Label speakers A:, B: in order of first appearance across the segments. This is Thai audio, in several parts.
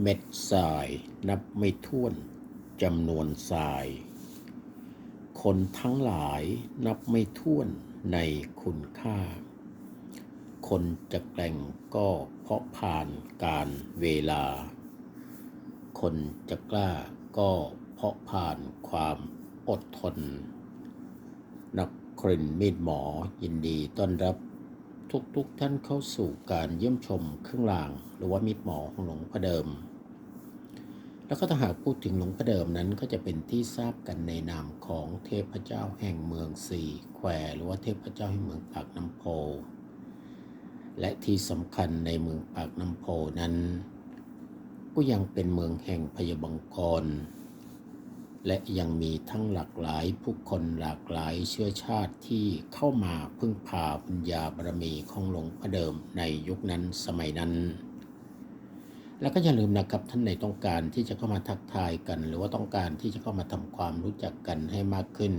A: เม็ดทรายนับไม่ถ้วนจำนวนทราย คนทั้งหลายนับไม่ถ้วนในคุณค่า คนจะแกร่งก็เพราะผ่านการเวลา คนจะกล้าก็เพราะผ่านความอดทน นักครินมีดหมอยินดีต้อนรับ ทุกๆทท่านเข้าสู่การเยี่ยมชมเครื่องราง หรือว่ามีดหมอของหลวงพ่อเดิม แล้วก็ถ้าหากพูดถึงหลวงพ่อเดิมนั้นก็จะเป็นที่ทราบกันในนามของเทพเจ้าแห่งเมืองสี่แควหรือว่าเทพเจ้าแห่งเมืองปากน้ำโพ และที่สำคัญในเมืองปากน้ำโพนั้น ก็ยังเป็นเมืองแห่งพยาบังกร และยังมีทั้งหลากหลายผู้คนหลากหลายเชื้อชาติที่เข้ามาพึ่งพาปัญญาบารมีของหลวงพ่อเดิมในยุคนั้นสมัยนั้น แล้วก็อย่าลืมนะครับท่านในต้องการที่จะเข้ามาทักทายกัน หรือว่าต้องการที่จะเข้ามาทำความรู้จักกันให้มากขึ้น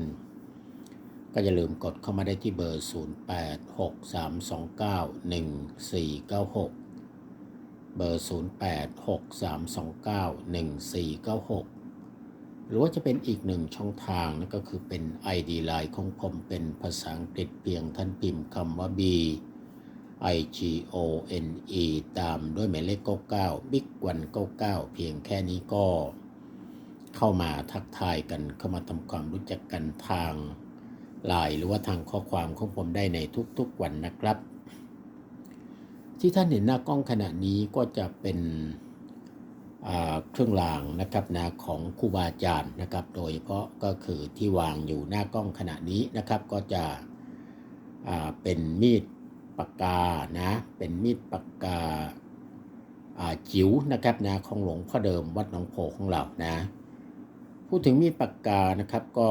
A: ก็อย่าลืมกดเข้ามาได้ที่เบอร์ 0863291496 เบอร์ 0863291496 หรือว่าจะเป็นอีกหนึ่งช่องทางนั่นก็คือเป็น ID Line ของผมเป็นภาษาอังกฤษเพียงท่านพิมพ์คำว่า B I G O N E ตามด้วยหมายเลข 99 Big วัน99 เพียงแค่นี้ก็ เข้ามาทักทายกันเข้ามาทำความรู้จักกันทางไลน์หรือว่าทางข้อความของผมได้ในทุกๆวันนะครับ ที่ท่านเห็นหน้ากล้องขณะนี้ก็จะเป็น เครื่องรางนะครับนะของครูบาอาจารย์นะครับ โดยเฉพาะก็คือที่วางอยู่หน้ากล้องขณะนี้นะครับ ก็จะเป็นมีดปากกานะเป็นมีดปากกาจิ๋วนะครับนะของหลวงพ่อเดิมวัดหนองโพของเรานะ พูดถึงมีดปากกานะครับก็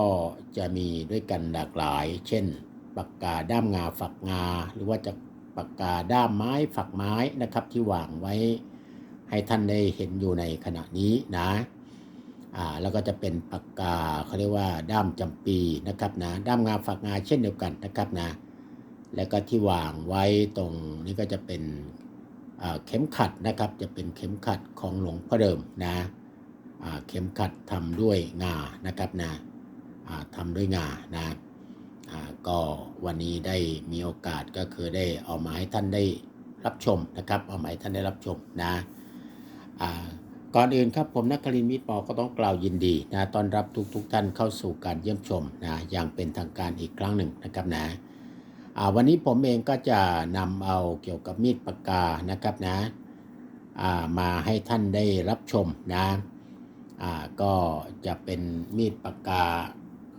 A: จะมีด้วยกันหลากหลาย เช่นปากกาด้ามงาฝักงา หรือว่าจะปากกาด้ามไม้ฝักไม้นะครับที่วางไว้ ให้ท่านได้เห็นอยู่ในขณะนี้นะอ่าแล้วก็จะเป็นปากกาเขาเรียกว่าด้ามจำปีนะครับนะด้ามงาฝักงาเช่นเดียวกันนะครับนะแล้วก็ที่วางไว้ตรงนี้ก็จะเป็นเข็มขัดนะครับ จะเป็นเข็มขัดของหลวงพ่อเดิมนะเข็มขัดทำด้วยงานะครับนะทำด้วยงานะก็วันนี้ได้มีโอกาสก็คือได้เอามาให้ท่านได้รับชมนะครับ เอามาให้ท่านได้รับชมนะ ก่อนอื่นครับผมนักคลินมิตรปอก็ต้องกล่าวยินดีนะต้อนรับทุกๆทท่านเข้าสู่การเยี่ยมชมนะอย่างเป็นทางการอีกครั้งหนึ่งนะครับนะวันนี้ผมเองก็จะนำเอาเกี่ยวกับมีดปากกานะครับนะมาให้ท่านได้รับชมนะก็จะเป็นมีดปากกา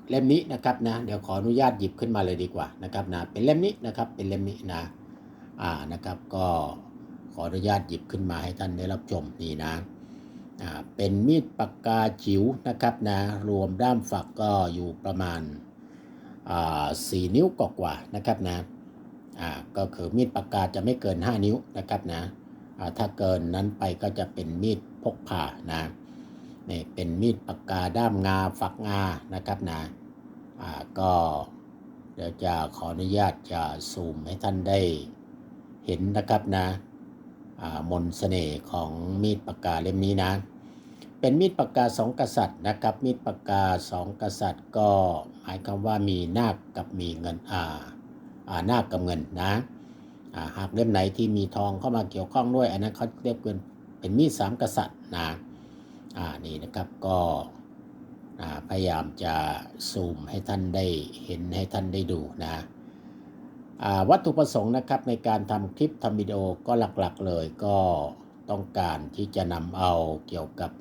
A: เล่มนี้นะครับนะเดี๋ยวขออนุญาตหยิบขึ้นมาเลยดีกว่านะครับนะเป็นเล่มนี้นะครับเป็นเล่มนี้นะอ่านะครับก็ ขออนุญาตหยิบขึ้นมาให้ท่านได้รับชมนี่นะเป็นมีดปากกาจิ๋วนะครับนะรวมด้ามฝักก็อยู่ประมาณสี่นิ้วกว่าๆนะครับนะก็คือมีดปากกาจะไม่เกิน 5 นิ้วนะครับนะถ้าเกินนั้นไปก็จะเป็นมีดพกพานะนี่เป็นมีดปากกาด้ามงาฝักงานะครับนะก็เดี๋ยวจะขออนุญาตจะซูมให้ท่านได้เห็นนะครับนะ มนสเสน่ห์ของมีดปากกาเล่มนี้นะ เป็นมีดปากกาสองกษัตริย์นะครับ มีดปากกาสองกษัตริย์ก็หมายความว่ามีนาคกับมีเงินอ่าอ่านาคกับเงินนะอ่าหากเล่มไหนที่มีทองเข้ามาเกี่ยวข้องด้วย อันนั้นเขาเรียกเป็นเป็นมีดสามกษัตริย์นะอ่านี่นะครับก็พยายามจะซูมให้ท่านได้เห็นให้ท่านได้ดูนะ วัตถุประสงค์นะครับในการทำคลิปทำวิดีโอก็หลักๆเลยก็ต้องการที่จะนำเอาเกี่ยวกับ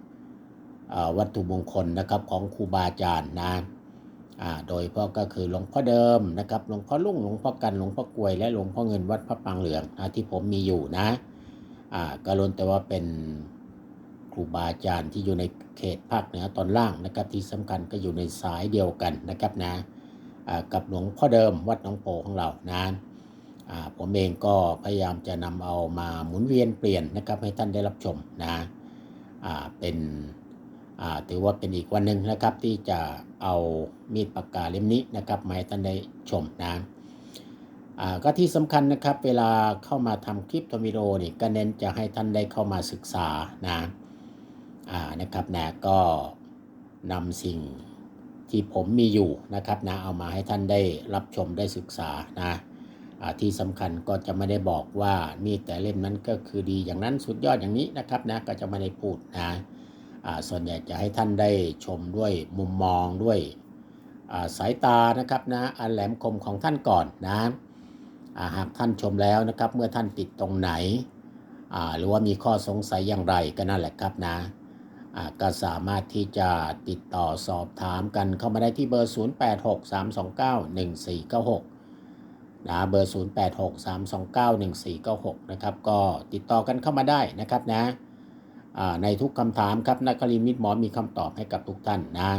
A: วัตถุมงคลนะครับของครูบาอาจารย์นะโดยพ่อก็คือหลวงพ่อเดิมนะครับหลวงพ่อลุ่งหลวงพ่อกันหลวงพ่อกวยและหลวงพ่อเงินวัดพระปางเหลืองที่ผมมีอยู่นะก็ล้วนแต่ว่าเป็นครูบาอาจารย์ที่อยู่ในเขตภาคเหนือตอนล่างนะครับที่สำคัญก็อยู่ในสายเดียวกันนะครับนะ กับหลวงพ่อเดิมวัดหนองโพของเรานะผมเองก็พยายามจะนำเอามาหมุนเวียนเปลี่ยนนะครับให้ท่านได้รับชมนะเป็นถือว่าเป็นอีกวันหนึ่งนะครับที่จะเอามีดปากกาเล่มนี้นะครับมาให้ท่านได้ชมนะก็ที่สำคัญนะครับเวลาเข้ามาทำคลิปทวิดีโอนี่ก็เน้นจะให้ท่านได้เข้ามาศึกษานะนะครับนะก็นำสิ่ง ที่ผมมีอยู่นะครับนะเอามาให้ท่านได้รับชมได้ศึกษานะที่สำคัญก็จะไม่ได้บอกว่ามีแต่เล่มนั้นก็คือดีอย่างนั้นสุดยอดอย่างนี้นะครับนะก็จะไม่ได้พูดนะส่วนใหญ่จะให้ท่านได้ชมด้วยมุมมองด้วยาสายตานะครับนะอันแหลมคมของท่านก่อนนะาหากท่านชมแล้วนะครับ เมื่อท่านติดตรงไหนหรือว่ามีข้อสงสัยอย่างไรก็นั่นแหละครับนะ ก็สามารถที่จะติดต่อสอบถามกันเข้ามาได้ที่เบอร์ 0863291496นะเบอร์ 0863291496 นะครับก็ติดต่อกันเข้ามาได้นะครับนะในทุกคำถามครับนักคลินมิตหมอมีคำตอบให้กับทุกท่านนะ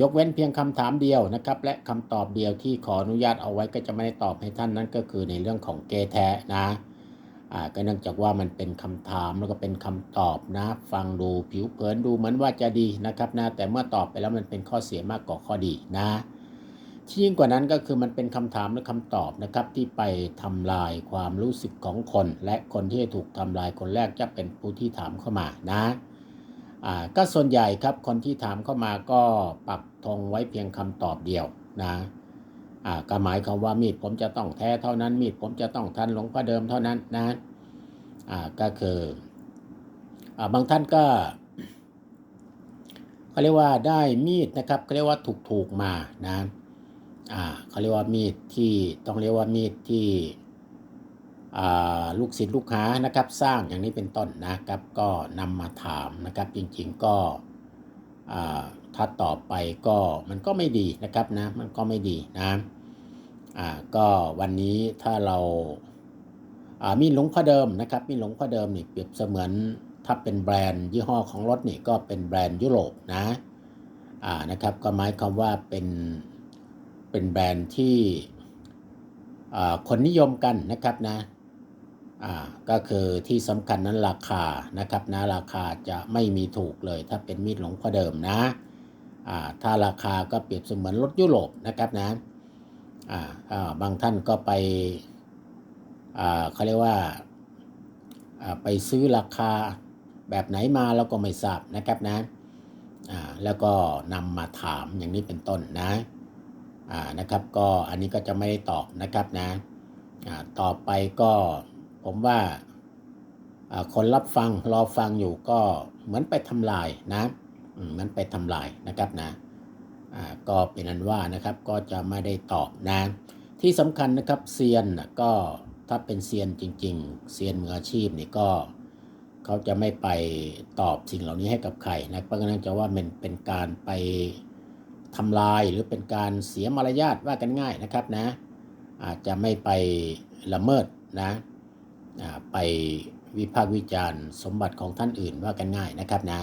A: ยกเว้นเพียงคำถามเดียวนะครับ และคำตอบเดียวที่ขออนุญาตเอาไว้ก็จะไม่ได้ตอบให้ท่านนั้นก็คือในเรื่องของเกแท้นะ ก็เนื่องจากว่ามันเป็นคำถามแล้วก็เป็นคำตอบนะ ฟังดูผิวเผินดูเหมือนว่าจะดีนะครับนะแต่เมื่อตอบไปแล้วมันเป็นข้อเสียมากกว่าข้อดีนะที่ยิ่งกว่านั้นก็คือมันเป็นคำถามและคำตอบนะครับที่ไปทำลายความรู้สึกของคน และคนที่ถูกทำลายคนแรกจะเป็นผู้ที่ถามเข้ามานะอ่าก็ส่วนใหญ่ครับคนที่ถามเข้ามาก็ปักธงไว้เพียงคำตอบเดียวนะ อ่าก็หมายความว่ามีดผมจะต้องแท้เท่านั้น มีดผมจะต้องทันหลวงพ่อเดิมเท่านั้นนะอ่าก็คืออ่าบางท่านก็เขาเรียกว่าได้มีดนะครับเขาเรียกว่าถูกๆมานะอ่าเขาเรียกว่ามีดที่ต้องเรียกว่ามีดที่อาลูกศิษย์ลูกหานะครับสร้างอย่างนี้เป็นต้นนะครับ ก็นำมาถามนะครับ จริงๆก็อาถ้าตอบไปก็มันก็ไม่ดีนะครับนะมันก็ไม่ดีนะ อ่าก็วันนี้ถ้าเราอ่ามีดหลวงพ่อเดิมนะครับ มีดหลวงพ่อเดิมนี่เปรียบเสมือนถ้าเป็นแบรนด์ยี่ห้อของรถนี่ก็เป็นแบรนด์ยุโรปนะอ่านะครับก็หมายความว่าเป็นเป็นแบรนด์ที่คนนิยมกันนะครับนะก็คือที่สำคัญนั้นราคานะครับนะราคาจะไม่มีถูกเลย ถ้าเป็นมีดหลวงพ่อเดิมนะถ้าราคาก็เปรียบเสมือนรถยุโรปนะครับนะ บางท่านก็ไปเขาเรียกว่าไปซื้อราคาแบบไหนมาเราก็ไม่ทราบนะครับนะแล้วก็นำมาถามอย่างนี้เป็นต้นนะอ่านะครับก็อันนี้ก็จะไม่ได้ตอบนะครับนะอ่าต่อไปก็ผมว่าคนรับฟังรอฟังอยู่ก็เหมือนไปทำลายนะเหมือนไปทำลายนะครับนะ ก็เป็นอันว่านะครับก็จะไม่ได้ตอบนะที่สำคัญนะครับเซียนก็ถ้าเป็นเซียนจริง ๆเซียนมืออาชีพนี่ก็เขาจะไม่ไปตอบสิ่งเหล่านี้ให้กับใครนะเพราะฉะนั้นจะว่ามันเป็นการไปทำลายหรือเป็นการเสียมารยาทว่ากันง่ายนะครับนะอาจจะไม่ไปละเมิดนะไปวิพากษ์วิจารณ์สมบัติของท่านอื่นว่ากันง่ายนะครับนะ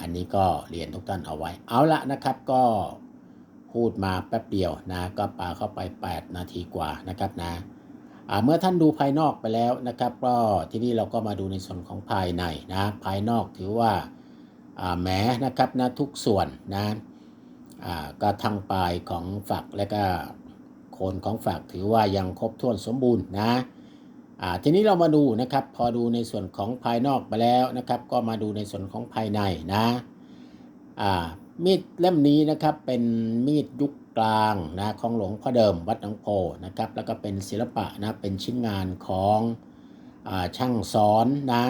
A: อันนี้ก็เรียนทุกท่านเอาไว้ เอาละนะครับก็พูดมาแป๊บเดียวนะ ก็ปาเข้าไป 8 นาทีกว่านะครับนะเมื่อท่านดูภายนอกไปแล้วนะครับ ก็ที่นี่เราก็มาดูในส่วนของภายในนะภายนอกถือว่าแหมนะครับนะทุกส่วนนะก็ทางปลายของฝักและก็โคนของฝักถือว่ายังครบถ้วนสมบูรณ์นะ ทีนี้เรามาดูนะครับ พอดูในส่วนของภายนอกไปแล้วนะครับ ก็มาดูในส่วนของภายในนะมีดเล่มนี้นะครับเป็นมีดยุคกลางนะของหลวงพ่อเดิมวัดหนองโพนะครับ แล้วก็เป็นศิลปะนะเป็นชิ้นงานของอช่างสอนนะ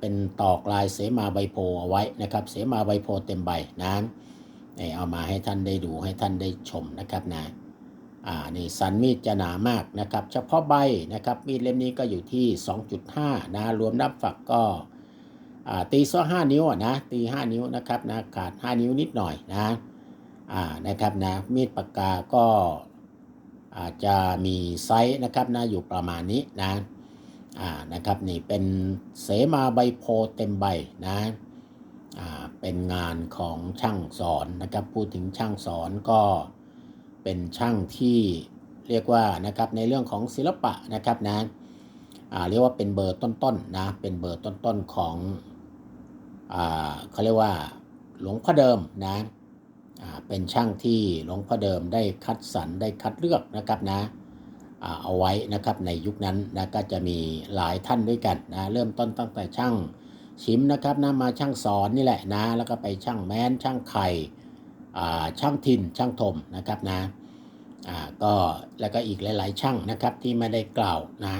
A: เป็นตอกลายเสมาใบโพเอาไว้นะครับ เสมาใบโพเต็มใบนะเอามาให้ท่านได้ดูให้ท่านได้ชมนะครับนะ อ่านี่สันมีดจะหนามากนะครับ เฉพาะใบนะครับมีดเล่มนี้ก็อยู่ที่ 2.5 นะรวมนับฝักก็ตีซ้อห้านิ้วนะตีห้านิ้วนะครับนะขาด5นิ้วนิดหน่อยนะอ่านะครับนะมีดปากกาก็อาจจะมีไซส์นะครับนะอยู่ประมาณนี้นะอ่านะครับนี่เป็นเสมาใบโพเต็มใบนะเป็นงานของช่างสอนนะครับพูดถึงช่างสอนก็ เป็นช่างที่เรียกว่านะครับในเรื่องของศิลปะนะครับนะเรียกว่าเป็นเบอร์ต้นๆนนะเป็นเบอร์ต้นๆของอเขาเรียกว่าหลวงพ่อเดิมนะเป็นช่างที่หลวงพ่อเดิมได้คัดสรรได้คัดเลือกนะครับนะเอาไว้นะครับในยุคนั้นนะก็จะมีหลายท่านด้วยกันนะเริ่มต้นตั้งแต่ช่างชิมนะครับนะมาช่างสอนนี่แหละนะแล้วก็ไปช่างแม้นช่างไข่ ช่างทินช่างถมนะครับนะก็แล้วก็อีกหลาย ๆ ช่างนะครับที่ไม่ได้กล่าวนะ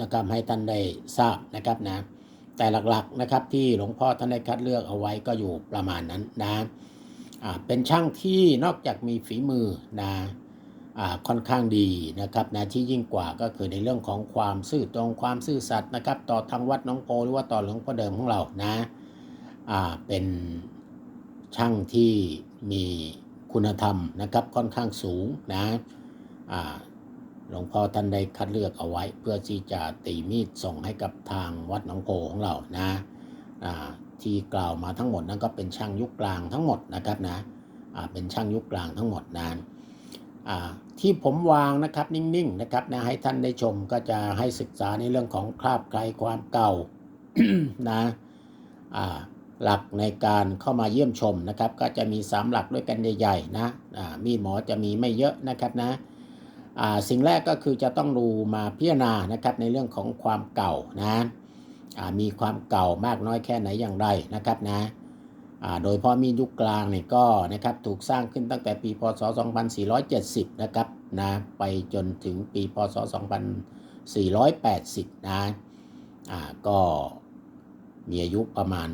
A: นะครับให้ท่านได้ทราบนะครับนะแต่หลักๆนะครับที่หลวงพ่อท่านได้คัดเลือกเอาไว้ก็อยู่ประมาณนั้นนะเป็นช่างที่นอกจากมีฝีมือนะอ่าค่อนข้างดีนะครับนะที่ยิ่งกว่าก็คือในเรื่องของความซื่อตรงความซื่อสัตย์นะครับ ต่อทางวัดน้องโพหรือว่าต่อหลวงพ่อเดิมของเรานะเป็น ช่างที่มีคุณธรรมนะครับค่อนข้างสูงนะหลวงพ่อท่านได้คัดเลือกเอาไว้ เพื่อที่จะตีมีดส่งให้กับทางวัดหนองโพของเรานะที่กล่าวมาทั้งหมดนั้นก็เป็นช่างยุคกลางทั้งหมดนะครับนะเป็นช่างยุคกลางทั้งหมดนะอ่าที่ผมวางนะครับนิ่งๆนะครับนะให้ท่านได้ชมก็จะให้ศึกษาในเรื่องของคราบไกลความเก่านะอ่า หลักในการเข้ามาเยี่ยมชมนะครับ ก็จะมี 3 หลักด้วยกันใหญ่ๆนะมีหมอจะมีไม่เยอะนะครับนะสิ่งแรกก็คือจะต้องดูมาพิจารณานะครับในเรื่องของความเก่านะมีความเก่ามากน้อยแค่ไหนอย่างไรนะครับนะโดยพาะมียุคกลางเนี่ยก็นะครับถูกสร้างขึ้นตั้งแต่ปีพศ 2470 นะครับนะไปจนถึงปีพศ 2480 นะอ่าก็มีอายุประมาณ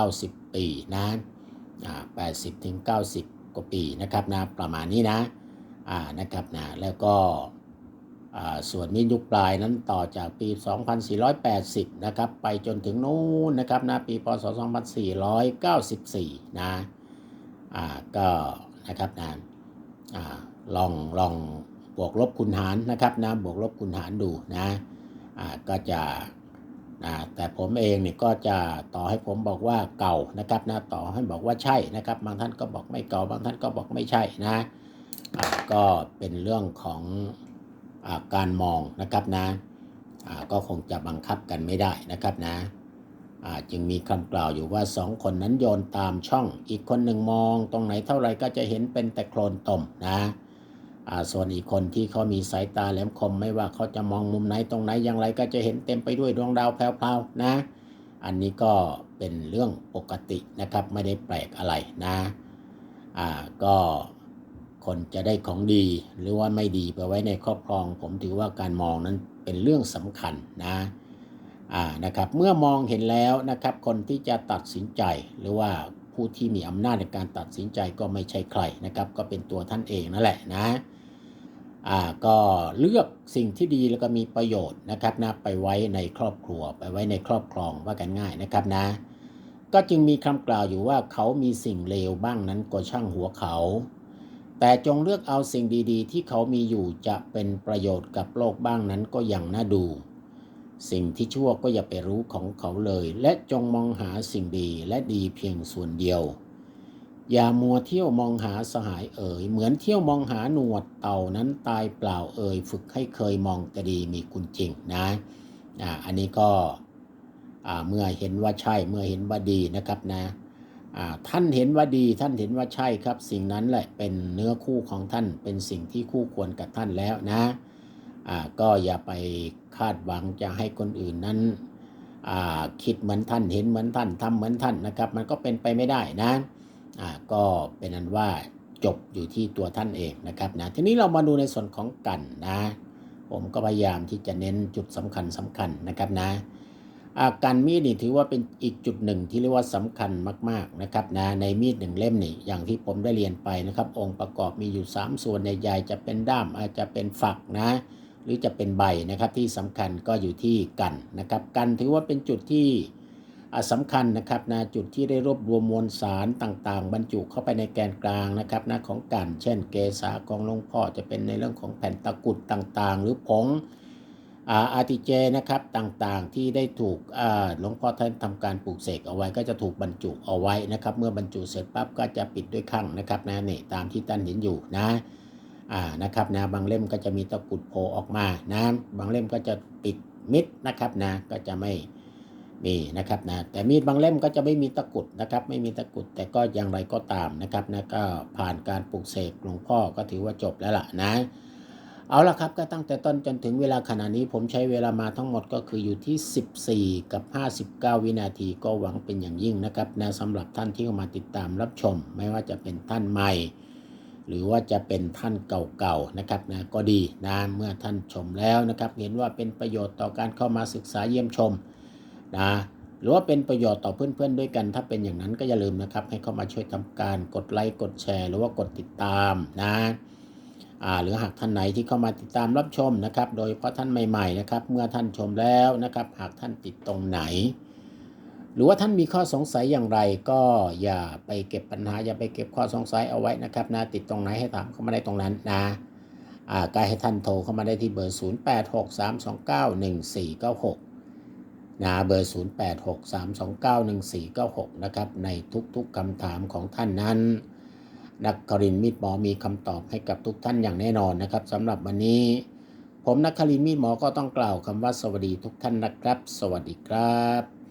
A: 90 ปีนะอ่า80ถึง90กว่าปีนะครับนะประมาณนี้นะอ่านะครับนะแล้วก็อ่าส่วนมีดยุคปลายนั้นต่อจากปี 2480 นะครับ ไปจนถึงนู้นนะครับนะปีพศ 2494 นะอ่าก็นะครับนะอ่าลองลองบวกลบคูณหารนะครับนะบวกลบคูณหารดูนะอ่าก็จะ นะแต่ผมเองเนี่ยก็จะต่อให้ผมบอกว่าเก่านะครับนะต่อให้บอกว่าใช่นะครับ บางท่านก็บอกไม่เก่า บางท่านก็บอกไม่ใช่นะก็เป็นเรื่องของอการมองนะครับนะก็คงจะบังคับกันไม่ได้นะครับนะจึงมีคำกล่าวอยู่ว่าสองคนนั้นโยนตามช่อง อีกคนหนึ่งมอง ตรงไหนเท่าไหรก็จะเห็นเป็นแต่โคลนตมนะ ส่วนอีกคนที่เขามีสายตาแหลมคมไม่ว่าเขาจะมองมุมไหนตรงไหนอย่างไรก็จะเห็นเต็มไปด้วยดวงดาวแพรวๆนะ อันนี้ก็เป็นเรื่องปกตินะครับไม่ได้แปลกอะไรนะอ่าก็คนจะได้ของดีหรือว่าไม่ดีไปไว้ในครอบครอง ผมถือว่าการมองนั้นเป็นเรื่องสำคัญนะอ่านะครับเมื่อมองเห็นแล้วนะครับคนที่จะตัดสินใจหรือว่าผู้ที่มีอำนาจในการตัดสินใจก็ไม่ใช่ใครนะครับ ก็เป็นตัวท่านเองนั่นแหละนะ อ่าก็เลือกสิ่งที่ดีแล้วก็มีประโยชน์นะครับนะไปไว้ในครอบครัว ไปไว้ในครอบครองว่ากันง่ายนะครับนะ ก็จึงมีคำกล่าวอยู่ว่าเขามีสิ่งเลวบ้างนั้นก็ช่างหัวเขา แต่จงเลือกเอาสิ่งดีๆ ที่เขามีอยู่จะเป็นประโยชน์กับโลกบ้างนั้นก็ยังน่าดู สิ่งที่ชั่วก็อย่าไปรู้ของเขาเลย และจงมองหาสิ่งดีและดีเพียงส่วนเดียว อย่ามัวเที่ยวมองหาสหายเอ่ยเหมือนเที่ยวมองหาหนวดเต่านั้นตายเปล่าเอ่ย ฝึกให้เคยมองแต่ดีมีคุณจริงนะอ่าอันนี้ก็อ่าเมื่อเห็นว่าใช่เมื่อเห็นว่าดีนะครับนะอ่าท่านเห็นว่าดีท่านเห็นว่าใช่ครับ สิ่งนั้นแหละเป็นเนื้อคู่ของท่านเป็นสิ่งที่คู่ควรกับท่านแล้วนะอ่าก็อย่าไปคาดหวังจะให้คนอื่นนั้นอ่าคิดเหมือนท่านเห็นเหมือนท่านทำเหมือนท่านนะครับ มันก็เป็นไปไม่ได้นะ อ่าก็เป็นอันว่าจบอยู่ที่ตัวท่านเองนะครับนะทีนี้เรามาดูในส่วนของกันนะ ผมก็พยายามที่จะเน้นจุดสำคัญสำคัญนะครับนะอาการมีดนี่ถือว่าเป็นอีกจุดหนึ่งที่เรียกว่าสำคัญมากๆนะครับนะในมีดหนึ่งเล่มนี่อย่างที่ผมได้เรียนไปนะครับ องค์ประกอบมีอยู่ 3 ส่วนใหญ่ๆจะเป็นด้ามอาจจะเป็นฝักนะ หรือจะเป็นใบนะครับที่สำคัญก็อยู่ที่กันนะครับ กันถือว่าเป็นจุดที่ สำคัญนะครับนะจุดที่ได้รวบรวมมวลสารต่างๆ บรรจุเข้าไปในแกนกลางนะครับนะของกัน เช่นเกสาของหลวงพ่อจะเป็นในเรื่องของแผ่นตะกุดต่างๆ หรือผงอาร์ติเจนะครับต่างๆที่ได้ถูกหลวงพ่อท่านทำการปลูกเสกเอาไว้ก็จะถูกบรรจุเอาไว้นะครับ เมื่อบรรจุเสร็จปั๊บก็จะปิดด้วยข้างนะครับนะนี่ตามที่ท่านเห็นอยู่นะอ่านะครับนะบางเล่มก็จะมีตะกุดโผล่ออกมานะบางเล่มก็จะปิดมิดนะครับนะก็จะไม่ มีนะครับนะแต่มีดบางเล่มก็จะไม่มีตะกุดนะครับไม่มีตะกุดแต่ก็อย่างไรก็ตามนะครับนะก็ผ่านการปลูกเสกหลวงพ่อก็ถือว่าจบแล้วล่ะนะ เอาละครับก็ตั้งแต่ต้นจนถึงเวลาขณะนี้ผมใช้เวลามาทั้งหมดก็คืออยู่ที่ 14 กับ 59 วินาทีก็หวังเป็นอย่างยิ่งนะครับนะสำหรับท่านที่เข้ามาติดตามรับชม ไม่ว่าจะเป็นท่านใหม่ หรือว่าจะเป็นท่านเก่าๆนะครับนะก็ดีนะเมื่อท่านชมแล้วนะครับ เห็นว่าเป็นประโยชน์ต่อการเข้ามาศึกษาเยี่ยมชม นะหรือว่าเป็นประโยชน์ต่อเพื่อนๆด้วยกัน ถ้าเป็นอย่างนั้นก็อย่าลืมนะครับ ให้เข้ามาช่วยทำการกดไลค์กดแชร์ หรือว่ากดติดตามนะอ่าหรือหากท่านไหนที่เข้ามาติดตามรับชมนะครับ โดยเฉพาะท่านใหม่ๆนะครับ เมื่อท่านชมแล้วนะครับ หากท่านติดตรงไหน หรือว่าท่านมีข้อสงสัยอย่างไร ก็อย่าไปเก็บปัญหา อย่าไปเก็บข้อสงสัยเอาไว้นะครับนะติดตรงไหนให้ถามเข้ามาได้ตรงนั้นนะอ่าก็ให้ท่านโทรเข้ามาได้ที่เบอร์ 0863291496 นะเบอร์ 0863291496 นะครับ ในทุกๆคำถามของท่านนั้น นักครินมีดหมอมีคำตอบให้กับทุกท่านอย่างแน่นอนนะครับสำหรับวันนี้ ผมนักครินมีดหมอก็ต้องกล่าวคำว่าสวัสดีทุกท่านนะครับ สวัสดีครับ